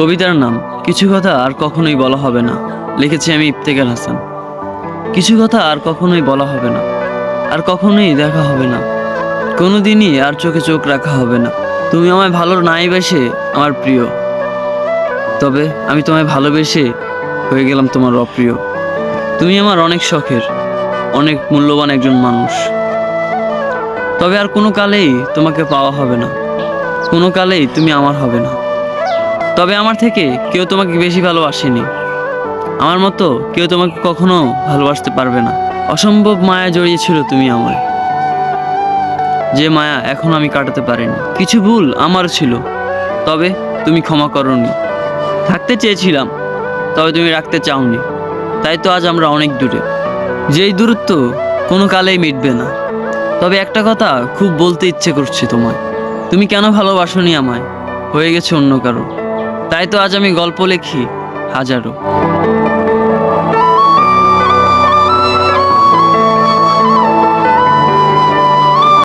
কবিতার নাম, কিছু কথা আর কখনোই বলা হবে না লিখেছি আমি ইফতেখার হাসান। কিছু কথা আর কখনোই বলা হবে না, আর কখনোই দেখা হবে না, কোনোদিনই আর চোখে চোখ রাখা হবে না। তুমি আমায় ভালো নাই বেসে আমার প্রিয়, তবে আমি তোমায় ভালোবেসে হয়ে গেলাম তোমার অপ্রিয়। তুমি আমার অনেক শখের, অনেক মূল্যবান একজন মানুষ। তবে আর কোনো কালেই তোমাকে পাওয়া হবে না, কোনো কালেই তুমি আমার হবে না। তবে আমার থেকে কেউ তোমাকে বেশি ভালোবাসেনি। আমার মতো কেউ তোমাকে কখনো ভালোবাসতে পারবে না। অসম্ভব মায়া জড়িয়েছিল তুমি আমায়। যে মায়া এখন আমি কাটাতে পারিনি। কিছু ভুল আমার ছিল, তবে তুমি ক্ষমা করনি। থাকতে চেয়েছিলাম, তবে তুমি রাখতে চাওনি। তাই তো আজ আমরা অনেক দূরে। যেই দূরত্ব কোনো কালেই মিটবে না। তবে একটা কথা খুব বলতে ইচ্ছে করছে তোমায়। তুমি কেন ভালোবাসনি আমায়? হয়ে গেছে অন্য কারও। তাই তো আজ আমি গল্প লিখি হাজারো।